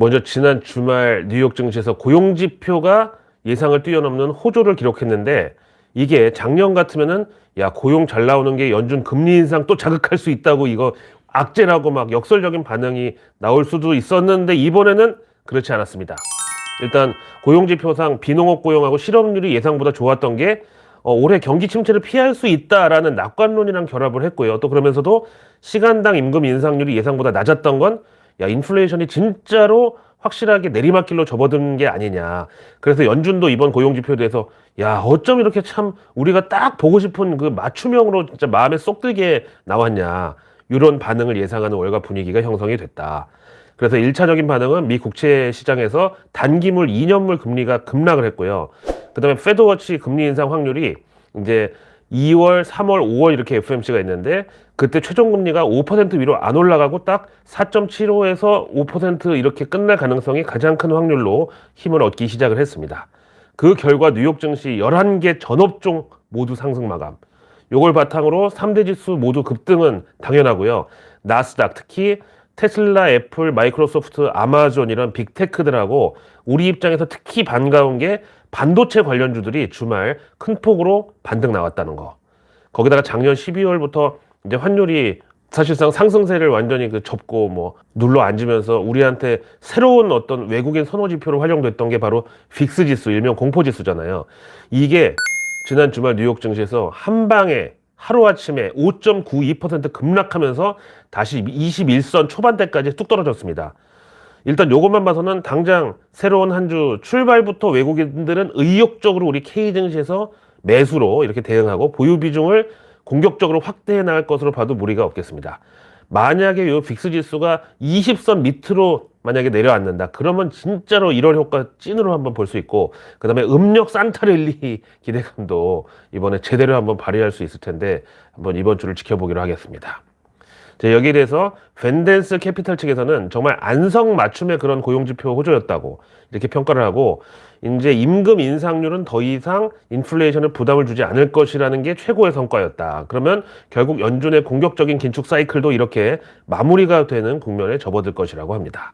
먼저 지난 주말 뉴욕 증시에서 고용 지표가 예상을 뛰어넘는 호조를 기록했는데 이게 작년 같으면은 야 고용 잘 나오는 게 연준 금리 인상 또 자극할 수 있다고 이거 악재라고 막 역설적인 반응이 나올 수도 있었는데 이번에는 그렇지 않았습니다. 일단 고용 지표상 비농업 고용하고 실업률이 예상보다 좋았던 게 어, 올해 경기 침체를 피할 수 있다라는 낙관론이랑 결합을 했고요. 또 그러면서도 시간당 임금 인상률이 예상보다 낮았던 건 야, 인플레이션이 진짜로 확실하게 내리막길로 접어든 게 아니냐. 그래서 연준도 이번 고용 지표에 대해서 야, 어쩜 이렇게 참 우리가 딱 보고 싶은 그 맞춤형으로 진짜 마음에 쏙 들게 나왔냐. 이런 반응을 예상하는 월가 분위기가 형성이 됐다. 그래서 일차적인 반응은 미 국채 시장에서 단기물 2년물 금리가 급락을 했고요. 그 다음에 페드워치 금리 인상 확률이 이제 2월, 3월, 5월 이렇게 FMC가 있는데 그때 최종 금리가 5% 위로 안 올라가고 딱 4.75에서 5% 이렇게 끝날 가능성이 가장 큰 확률로 힘을 얻기 시작을 했습니다. 그 결과 뉴욕 증시 11개 전업종 모두 상승 마감. 요걸 바탕으로 3대 지수 모두 급등은 당연하고요. 나스닥 특히 테슬라, 애플, 마이크로소프트, 아마존 이런 빅테크들하고 우리 입장에서 특히 반가운 게 반도체 관련주들이 주말 큰 폭으로 반등 나왔다는 거. 거기다가 작년 12월부터 이제 환율이 사실상 상승세를 완전히 그 접고 뭐 눌러 앉으면서 우리한테 새로운 어떤 외국인 선호 지표로 활용됐던 게 바로 빅스 지수, 일명 공포 지수잖아요. 이게 지난 주말 뉴욕 증시에서 한 방에 하루아침에 5.92% 급락하면서 다시 21선 초반대까지 뚝 떨어졌습니다. 일단 요것만 봐서는 당장 새로운 한 주 출발부터 외국인들은 의욕적으로 우리 K 증시에서 매수로 이렇게 대응하고 보유 비중을 공격적으로 확대해 나갈 것으로 봐도 무리가 없겠습니다. 만약에 요 빅스 지수가 20선 밑으로 만약에 내려앉는다. 그러면 진짜로 1월 효과 찐으로 한번 볼 수 있고 그 다음에 음력 산타랠리 기대감도 이번에 제대로 한번 발휘할 수 있을 텐데 한번 이번 주를 지켜보기로 하겠습니다. 자, 여기에 대해서 벤덴스 캐피탈 측에서는 정말 안성 맞춤의 그런 고용지표 호조였다고 이렇게 평가를 하고 이제 임금 인상률은 더 이상 인플레이션에 부담을 주지 않을 것이라는 게 최고의 성과였다. 그러면 결국 연준의 공격적인 긴축 사이클도 이렇게 마무리가 되는 국면에 접어들 것이라고 합니다.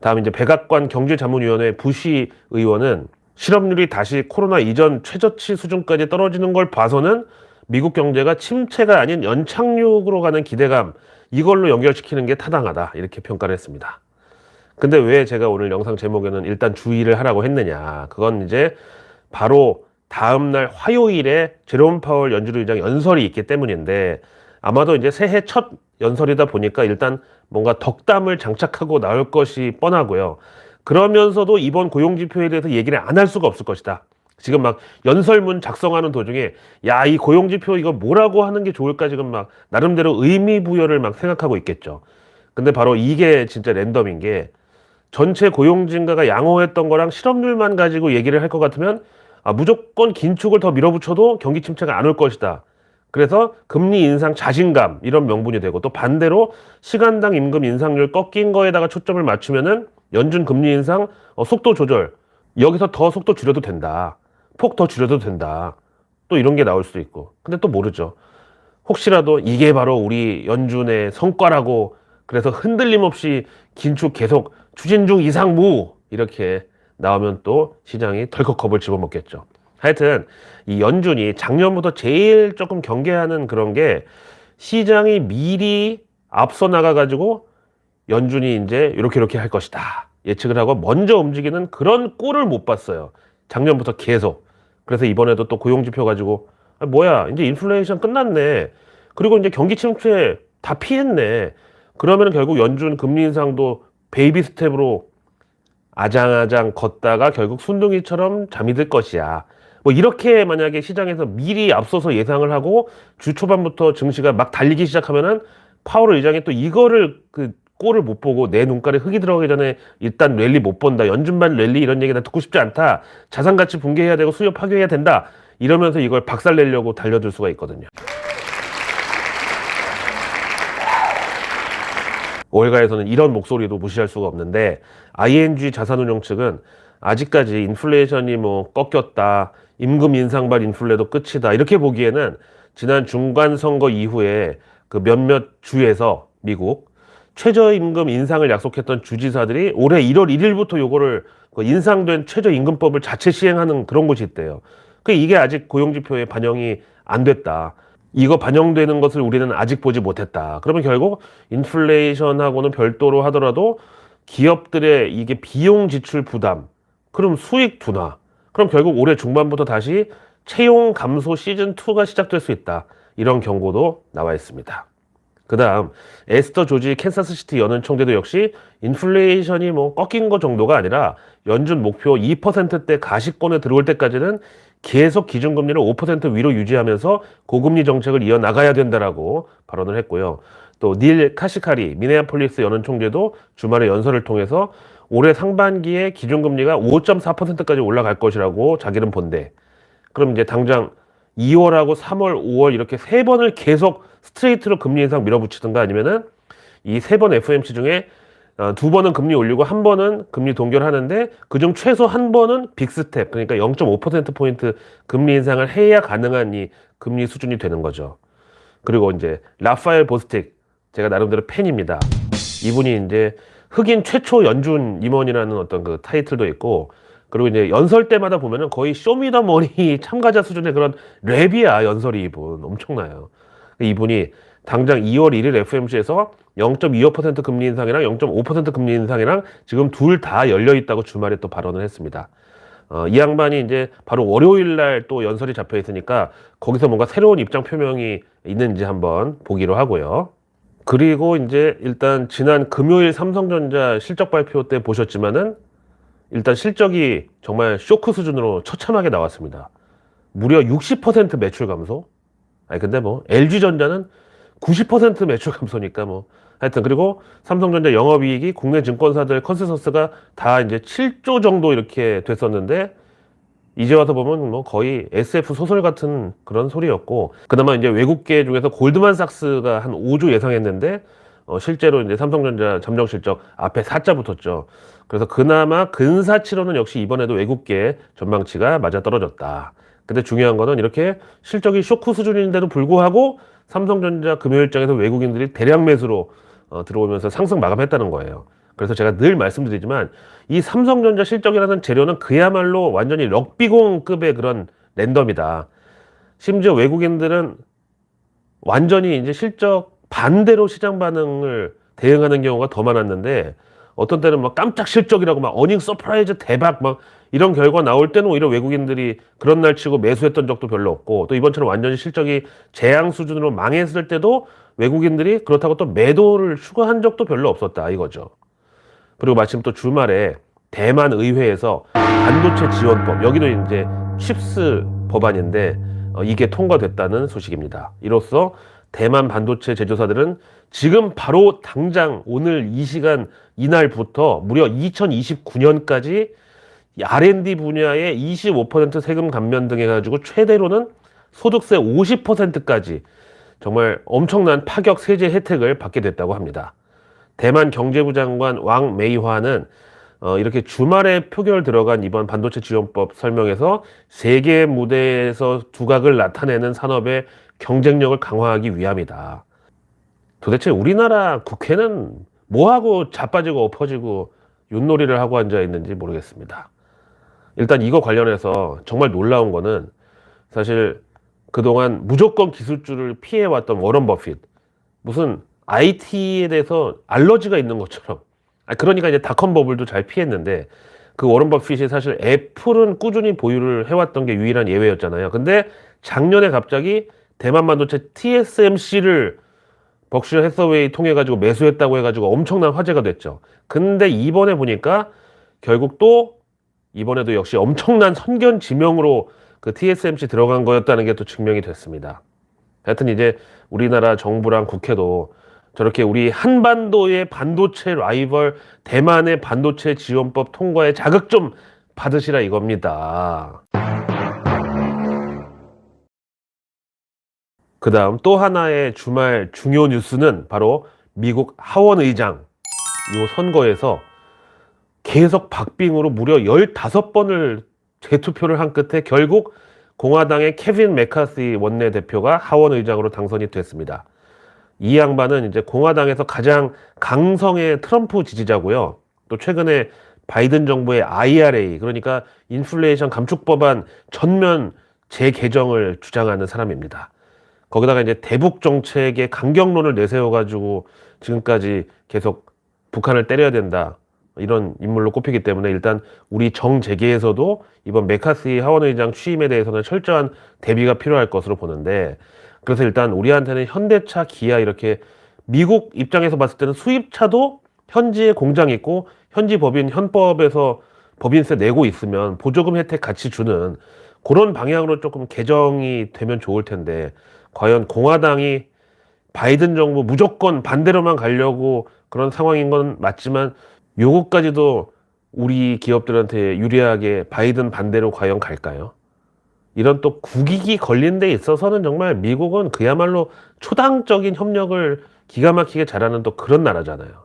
다음 이제 백악관 경제자문위원회 부시 의원은 실업률이 다시 코로나 이전 최저치 수준까지 떨어지는 걸 봐서는 미국 경제가 침체가 아닌 연착륙으로 가는 기대감 이걸로 연결시키는 게 타당하다 이렇게 평가를 했습니다. 근데 왜 제가 오늘 영상 제목에는 일단 주의를 하라고 했느냐 그건 이제 바로 다음 날 화요일에 제롬 파월 연준 의장 연설이 있기 때문인데 아마도 이제 새해 첫 연설이다 보니까 일단 뭔가 덕담을 장착하고 나올 것이 뻔하고요. 그러면서도 이번 고용 지표에 대해서 얘기를 안 할 수가 없을 것이다. 지금 막 연설문 작성하는 도중에 야 이 고용 지표 이거 뭐라고 하는 게 좋을까 지금 막 나름대로 의미 부여를 막 생각하고 있겠죠. 근데 바로 이게 진짜 랜덤인 게 전체 고용 증가가 양호했던 거랑 실업률만 가지고 얘기를 할 것 같으면 아, 무조건 긴축을 더 밀어붙여도 경기 침체가 안 올 것이다. 그래서 금리 인상 자신감 이런 명분이 되고 또 반대로 시간당 임금 인상률 꺾인 거에다가 초점을 맞추면은 연준 금리 인상 어, 속도 조절 여기서 더 속도 줄여도 된다. 폭 더 줄여도 된다. 또 이런 게 나올 수도 있고. 근데 또 모르죠. 혹시라도 이게 바로 우리 연준의 성과라고 그래서 흔들림 없이 긴축 계속 추진 중 이상 무 이렇게 나오면 또 시장이 덜컥 겁을 집어먹겠죠. 하여튼 이 연준이 작년부터 제일 조금 경계하는 그런 게 시장이 미리 앞서 나가 가지고 연준이 이제 이렇게 이렇게 할 것이다 예측을 하고 먼저 움직이는 그런 꼴을 못 봤어요. 작년부터 계속. 그래서 이번에도 또 고용지표 가지고 아, 뭐야 이제 인플레이션 끝났네. 그리고 이제 경기 침체 다 피했네. 그러면 결국 연준 금리 인상도 베이비 스텝으로 아장아장 걷다가 결국 순둥이처럼 잠이 들 것이야. 뭐 이렇게 만약에 시장에서 미리 앞서서 예상을 하고 주 초반부터 증시가 막 달리기 시작하면은 파월 의장이 또 이거를 그 꼴을 못 보고 내 눈깔에 흙이 들어가기 전에 일단 랠리 못 본다. 연준반 랠리 이런 얘기 나 듣고 싶지 않다. 자산 가치 붕괴해야 되고 수요 파괴해야 된다. 이러면서 이걸 박살 내려고 달려들 수가 있거든요. 월가에서는 이런 목소리도 무시할 수가 없는데 ING 자산운용 측은 아직까지 인플레이션이 뭐 꺾였다, 임금 인상발 인플레도 끝이다 이렇게 보기에는 지난 중간 선거 이후에 그 몇몇 주에서 미국 최저임금 인상을 약속했던 주지사들이 올해 1월 1일부터 요거를 그 인상된 최저임금법을 자체 시행하는 그런 곳이 있대요. 그 이게 아직 고용지표에 반영이 안 됐다. 이거 반영되는 것을 우리는 아직 보지 못했다. 그러면 결국 인플레이션하고는 별도로 하더라도 기업들의 이게 비용 지출 부담, 그럼 수익 둔화, 그럼 결국 올해 중반부터 다시 채용 감소 시즌 2가 시작될 수 있다. 이런 경고도 나와 있습니다. 그 다음, 에스터 조지 캔사스시티 연은 총재도 역시 인플레이션이 뭐 꺾인 거 정도가 아니라 연준 목표 2%대 가시권에 들어올 때까지는 계속 기준금리를 5% 위로 유지하면서 고금리 정책을 이어나가야 된다라고 발언을 했고요. 또 닐 카시카리 미네아폴리스 연은 총재도 주말에 연설을 통해서 올해 상반기에 기준금리가 5.4%까지 올라갈 것이라고 자기는 본대. 그럼 이제 당장 2월하고 3월, 5월 이렇게 세 번을 계속 스트레이트로 금리 인상 밀어붙이든가 아니면은 이 세 번 FOMC 중에 어, 두 번은 금리 올리고 한 번은 금리 동결하는데 그중 최소 한 번은 빅스텝 그러니까 0.5%포인트 금리 인상을 해야 가능한 이 금리 수준이 되는 거죠. 그리고 이제 라파엘 보스틱 제가 나름대로 팬입니다. 이분이 이제 흑인 최초 연준 임원이라는 어떤 그 타이틀도 있고 그리고 이제 연설 때마다 보면은 거의 쇼미더머니 참가자 수준의 그런 랩이야 연설이 이분 엄청나요. 이분이 당장 2월 1일 FMC에서 0.25% 금리 인상이랑 0.5% 금리 인상이랑 지금 둘 다 열려 있다고 주말에 또 발언을 했습니다. 어, 이 양반이 이제 바로 월요일 날 또 연설이 잡혀 있으니까 거기서 뭔가 새로운 입장 표명이 있는지 한번 보기로 하고요. 그리고 이제 일단 지난 금요일 삼성전자 실적 발표 때 보셨지만은 일단 실적이 정말 쇼크 수준으로 처참하게 나왔습니다. 무려 60% 매출 감소? 아니 근데 뭐 LG전자는 90% 매출 감소니까 뭐 하여튼 그리고 삼성전자 영업이익이 국내 증권사들 컨센서스가 다 이제 7조 정도 이렇게 됐었는데 이제 와서 보면 뭐 거의 SF 소설 같은 그런 소리였고 그나마 이제 외국계 중에서 골드만삭스가 한 5조 예상했는데 어, 실제로 이제 삼성전자 잠정 실적 앞에 4자 붙었죠. 그래서 그나마 근사치로는 역시 이번에도 외국계 전망치가 맞아 떨어졌다. 근데 중요한 거는 이렇게 실적이 쇼크 수준인데도 불구하고 삼성전자 금요일장에서 외국인들이 대량 매수로 어, 들어오면서 상승 마감했다는 거예요. 그래서 제가 늘 말씀드리지만 이 삼성전자 실적이라는 재료는 그야말로 완전히 럭비공급의 그런 랜덤이다. 심지어 외국인들은 완전히 이제 실적 반대로 시장 반응을 대응하는 경우가 더 많았는데 어떤 때는 막 깜짝 실적이라고 막 어닝 서프라이즈 대박 막 이런 결과 나올 때는 오히려 외국인들이 그런 날 치고 매수했던 적도 별로 없고 또 이번처럼 완전히 실적이 재앙 수준으로 망했을 때도 외국인들이 그렇다고 또 매도를 추가한 적도 별로 없었다 이거죠. 그리고 마침 또 주말에 대만 의회에서 반도체 지원법 여기도 이제 칩스 법안인데 어, 이게 통과됐다는 소식입니다. 이로써 대만 반도체 제조사들은 지금 바로 당장 오늘 이 시간 이날부터 무려 2029년까지 R&D 분야에 25% 세금 감면 등 해가지고 최대로는 소득세 50%까지 정말 엄청난 파격 세제 혜택을 받게 됐다고 합니다. 대만 경제부 장관 왕 메이화는 어, 이렇게 주말에 표결 들어간 이번 반도체 지원법 설명에서 세계 무대에서 두각을 나타내는 산업의 경쟁력을 강화하기 위함이다. 도대체 우리나라 국회는 뭐하고 자빠지고 엎어지고 윷놀이를 하고 앉아 있는지 모르겠습니다. 일단 이거 관련해서 정말 놀라운 거는 사실 그동안 무조건 기술주를 피해왔던 워런 버핏 무슨 IT에 대해서 알러지가 있는 것처럼 아, 그러니까 이제 닷컴 버블도 잘 피했는데 그 워런 버핏이 사실 애플은 꾸준히 보유를 해왔던 게 유일한 예외였잖아요. 근데 작년에 갑자기 대만 반도체 TSMC를 벅슈 해서웨이 통해 가지고 매수했다고 해 가지고 엄청난 화제가 됐죠. 근데 이번에 보니까 결국 또 이번에도 역시 엄청난 선견 지명으로 그 TSMC 들어간 거였다는 게 또 증명이 됐습니다. 하여튼 이제 우리나라 정부랑 국회도 저렇게 우리 한반도의 반도체 라이벌 대만의 반도체 지원법 통과에 자극 좀 받으시라 이겁니다. 그 다음 또 하나의 주말 중요 뉴스는 바로 미국 하원 의장 요 선거에서 계속 박빙으로 무려 15번을 재투표를 한 끝에 결국 공화당의 케빈 메카시 원내대표가 하원 의장으로 당선이 됐습니다. 이 양반은 이제 공화당에서 가장 강성의 트럼프 지지자고요. 또 최근에 바이든 정부의 IRA 그러니까 인플레이션 감축 법안 전면 재개정을 주장하는 사람입니다. 거기다가 이제 대북 정책의 강경론을 내세워 가지고 지금까지 계속 북한을 때려야 된다. 이런 인물로 꼽히기 때문에 일단 우리 정재계에서도 이번 메카시 하원의장 취임에 대해서는 철저한 대비가 필요할 것으로 보는데 그래서 일단 우리한테는 현대차, 기아 이렇게 미국 입장에서 봤을 때는 수입차도 현지에 공장이 있고 현지 법인 현법에서 법인세 내고 있으면 보조금 혜택 같이 주는 그런 방향으로 조금 개정이 되면 좋을 텐데 과연 공화당이 바이든 정부 무조건 반대로만 가려고 그런 상황인 건 맞지만 요거까지도 우리 기업들한테 유리하게 바이든 반대로 과연 갈까요? 이런 또 국익이 걸린 데 있어서는 정말 미국은 그야말로 초당적인 협력을 기가 막히게 잘하는 또 그런 나라잖아요.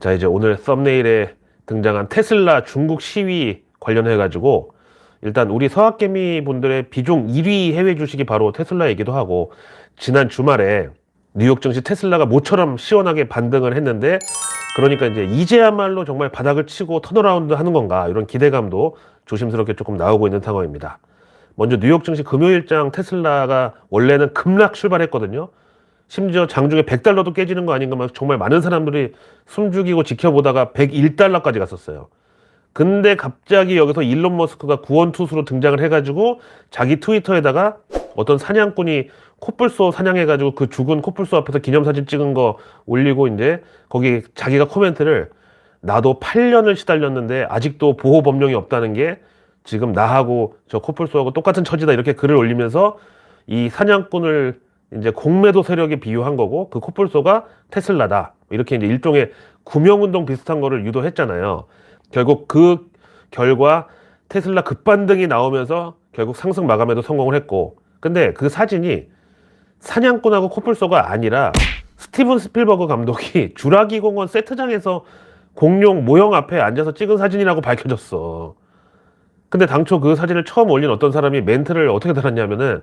자, 이제 오늘 썸네일에 등장한 테슬라 중국 시위 관련해 가지고 일단 우리 서학개미 분들의 비중 1위 해외 주식이 바로 테슬라이기도 하고 지난 주말에 뉴욕 증시 테슬라가 모처럼 시원하게 반등을 했는데 그러니까 이제 이제야말로 정말 바닥을 치고 턴어라운드 하는 건가 이런 기대감도 조심스럽게 조금 나오고 있는 상황입니다. 먼저 뉴욕 증시 금요일장 테슬라가 원래는 급락 출발했거든요. 심지어 장중에 100달러도 깨지는 거 아닌가 막 정말 많은 사람들이 숨죽이고 지켜보다가 101달러까지 갔었어요. 근데 갑자기 여기서 일론 머스크가 구원 투수로 등장을 해가지고 자기 트위터에다가 어떤 사냥꾼이 코뿔소 사냥해가지고 그 죽은 코뿔소 앞에서 기념사진 찍은 거 올리고 이제 거기 자기가 코멘트를 나도 8년을 시달렸는데 아직도 보호 법령이 없다는 게 지금 나하고 저 코뿔소하고 똑같은 처지다 이렇게 글을 올리면서 이 사냥꾼을 이제 공매도 세력에 비유한 거고 그 코뿔소가 테슬라다 이렇게 이제 일종의 구명운동 비슷한 거를 유도했잖아요. 결국 그 결과 테슬라 급반등이 나오면서 결국 상승 마감에도 성공을 했고 근데 그 사진이 사냥꾼하고 코뿔소가 아니라 스티븐 스필버그 감독이 주라기 공원 세트장에서 공룡 모형 앞에 앉아서 찍은 사진이라고 밝혀졌어. 근데 당초 그 사진을 처음 올린 어떤 사람이 멘트를 어떻게 달았냐면은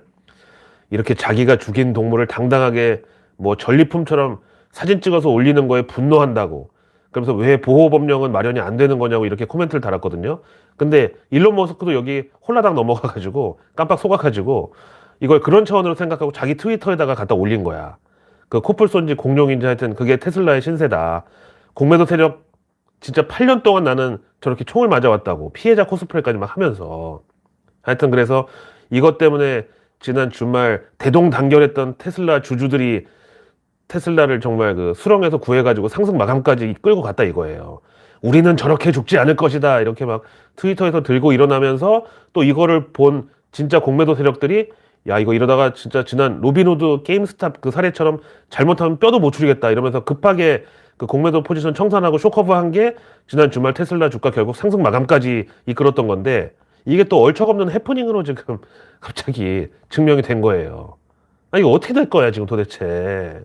이렇게 자기가 죽인 동물을 당당하게 뭐 전리품처럼 사진 찍어서 올리는 거에 분노한다고. 그러면서 왜 보호 법령은 마련이 안 되는 거냐고 이렇게 코멘트를 달았거든요. 근데 일론 머스크도 여기 홀라당 넘어가가지고 깜빡 속아가지고 이걸 그런 차원으로 생각하고 자기 트위터에다가 갖다 올린 거야. 그 코뿔소인지 공룡인지 하여튼 그게 테슬라의 신세다. 공매도 세력 진짜 8년 동안 나는 저렇게 총을 맞아왔다고 피해자 코스프레까지 막 하면서 하여튼 그래서 이것 때문에 지난 주말 대동단결했던 테슬라 주주들이 테슬라를 정말 그 수렁에서 구해가지고 상승 마감까지 끌고 갔다 이거예요. 우리는 저렇게 죽지 않을 것이다. 이렇게 막 트위터에서 들고 일어나면서 또 이거를 본 진짜 공매도 세력들이 야, 이거 이러다가 진짜 지난 로빈후드 게임스탑 그 사례처럼 잘못하면 뼈도 못 추리겠다. 이러면서 급하게 그 공매도 포지션 청산하고 쇼커브 한 게 지난 주말 테슬라 주가 결국 상승 마감까지 이끌었던 건데 이게 또 얼척없는 해프닝으로 지금 갑자기 증명이 된 거예요. 아, 이거 어떻게 될 거야, 지금 도대체.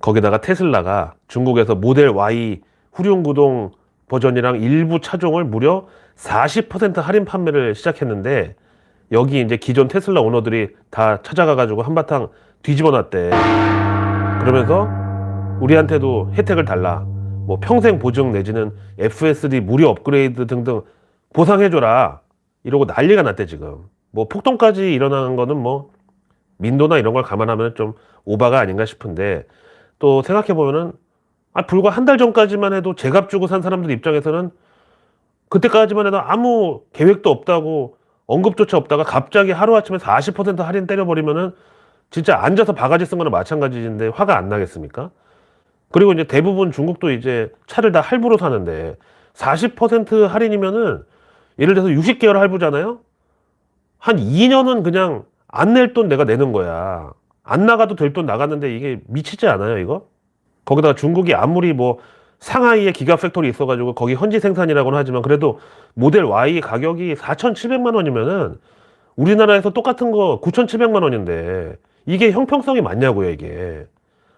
거기다가 테슬라가 중국에서 모델 Y 후륜구동 버전이랑 일부 차종을 무려 40% 할인 판매를 시작했는데 여기 이제 기존 테슬라 오너들이 다 찾아가 가지고 한바탕 뒤집어 놨대. 그러면서 우리한테도 혜택을 달라. 뭐 평생 보증 내지는 FSD 무료 업그레이드 등등 보상해 줘라. 이러고 난리가 났대 지금. 뭐 폭동까지 일어나는 거는 뭐 민도나 이런 걸 감안하면 좀 오바가 아닌가 싶은데 또 생각해 보면은 아 불과 한 달 전까지만 해도 제값 주고 산 사람들 입장에서는 그때까지만 해도 아무 계획도 없다고 언급조차 없다가 갑자기 하루아침에 40% 할인 때려버리면은 진짜 앉아서 바가지 쓴 거나 마찬가지인데 화가 안 나겠습니까? 그리고 이제 대부분 중국도 이제 차를 다 할부로 사는데 40% 할인이면은 예를 들어서 60개월 할부잖아요? 한 2년은 그냥 안 낼 돈 내가 내는 거야. 안 나가도 될 돈 나갔는데 이게 미치지 않아요, 이거? 거기다가 중국이 아무리 뭐 상하이에 기가 팩토리 있어가지고 거기 현지 생산이라고는 하지만 그래도 모델 Y 가격이 4,700만 원이면은 우리나라에서 똑같은 거 9,700만 원인데 이게 형평성이 맞냐고요, 이게.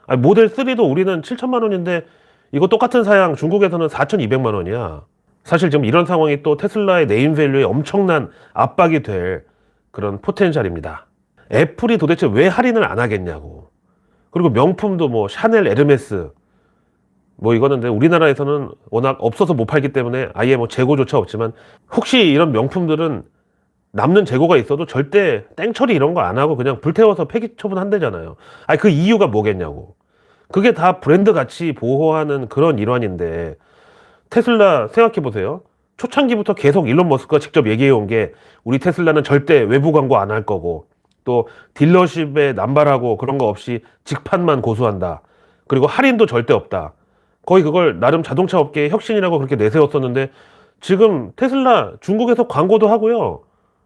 아니, 모델 3도 우리는 7천만 원인데 이거 똑같은 사양 중국에서는 4,200만 원이야. 사실 지금 이런 상황이 또 테슬라의 네임밸류에 엄청난 압박이 될 그런 포텐셜입니다. 애플이 도대체 왜 할인을 안 하겠냐고. 그리고 명품도 뭐 샤넬, 에르메스 뭐 이거는 우리나라에서는 워낙 없어서 못 팔기 때문에 아예 뭐 재고조차 없지만 혹시 이런 명품들은 남는 재고가 있어도 절대 땡처리 이런 거 안 하고 그냥 불태워서 폐기 처분한대잖아요. 아니 그 이유가 뭐겠냐고. 그게 다 브랜드 가치 보호하는 그런 일환인데 테슬라 생각해 보세요. 초창기부터 계속 일론 머스크가 직접 얘기해 온 게 우리 테슬라는 절대 외부 광고 안 할 거고 또 딜러십에 남발하고 그런 거 없이 직판만 고수한다. 그리고 할인도 절대 없다. 거의 그걸 나름 자동차 업계의 혁신이라고 그렇게 내세웠었는데 지금 테슬라 중국에서 광고도 하고요.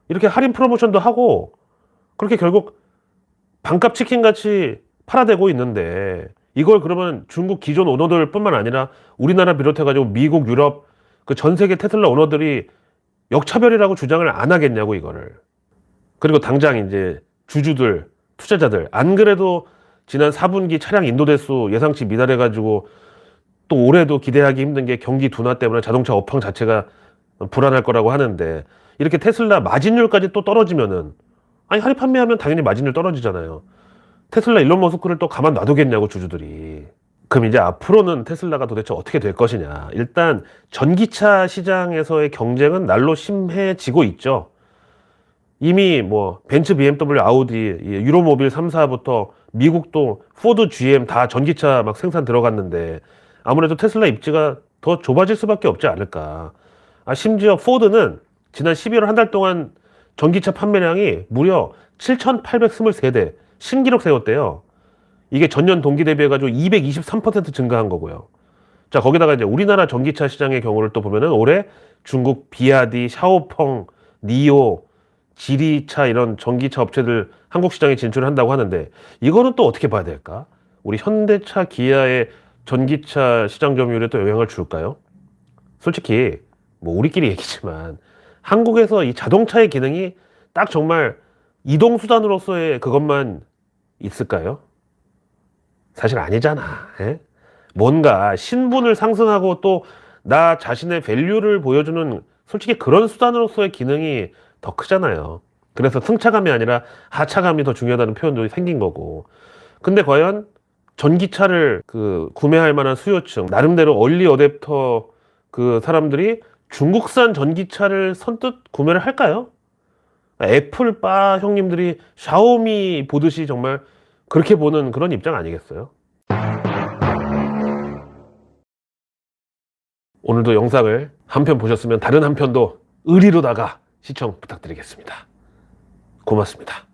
이렇게 할인 프로모션도 하고 그렇게 결국 반값 치킨 같이 팔아대고 있는데 이걸 그러면 중국 기존 오너들 뿐만 아니라 우리나라 비롯해가지고 미국, 유럽 그 전 세계 테슬라 오너들이 역차별이라고 주장을 안 하겠냐고 이거를. 그리고 당장 이제 주주들, 투자자들 안 그래도 지난 4분기 차량 인도 대수 예상치 미달해가지고 또 올해도 기대하기 힘든 게 경기 둔화 때문에 자동차 업황 자체가 불안할 거라고 하는데 이렇게 테슬라 마진율까지 또 떨어지면은 아니 할인 판매하면 당연히 마진율 떨어지잖아요. 테슬라 일론 머스크를 또 가만 놔두겠냐고 주주들이. 그럼 이제 앞으로는 테슬라가 도대체 어떻게 될 것이냐. 일단 전기차 시장에서의 경쟁은 날로 심해지고 있죠. 이미 뭐 벤츠, BMW, 아우디, 이 유로모빌 3사부터 미국도 포드, GM 다 전기차 막 생산 들어갔는데 아무래도 테슬라 입지가 더 좁아질 수밖에 없지 않을까. 아, 심지어 포드는 지난 12월 한 달 동안 전기차 판매량이 무려 7,823대 신기록 세웠대요. 이게 전년 동기 대비해가지고 223% 증가한 거고요. 자, 거기다가 이제 우리나라 전기차 시장의 경우를 또 보면은 올해 중국 비아디, 샤오펑, 니오, 지리차 이런 전기차 업체들 한국 시장에 진출한다고 하는데 이거는 또 어떻게 봐야 될까? 우리 현대차, 기아의 전기차 시장 점유율에 또 영향을 줄까요? 솔직히 뭐 우리끼리 얘기지만 한국에서 이 자동차의 기능이 딱 정말 이동 수단으로서의 그것만 있을까요? 사실 아니잖아. 예? 뭔가 신분을 상승하고 또 나 자신의 밸류를 보여주는 솔직히 그런 수단으로서의 기능이 더 크잖아요. 그래서 승차감이 아니라 하차감이 더 중요하다는 표현도 생긴 거고. 근데 과연 전기차를 그 구매할 만한 수요층, 나름대로 얼리 어댑터 그 사람들이 중국산 전기차를 선뜻 구매를 할까요? 애플 바 형님들이 샤오미 보듯이 정말 그렇게 보는 그런 입장 아니겠어요? 오늘도 영상을 한 편 보셨으면 다른 한 편도 의리로다가 시청 부탁드리겠습니다. 고맙습니다.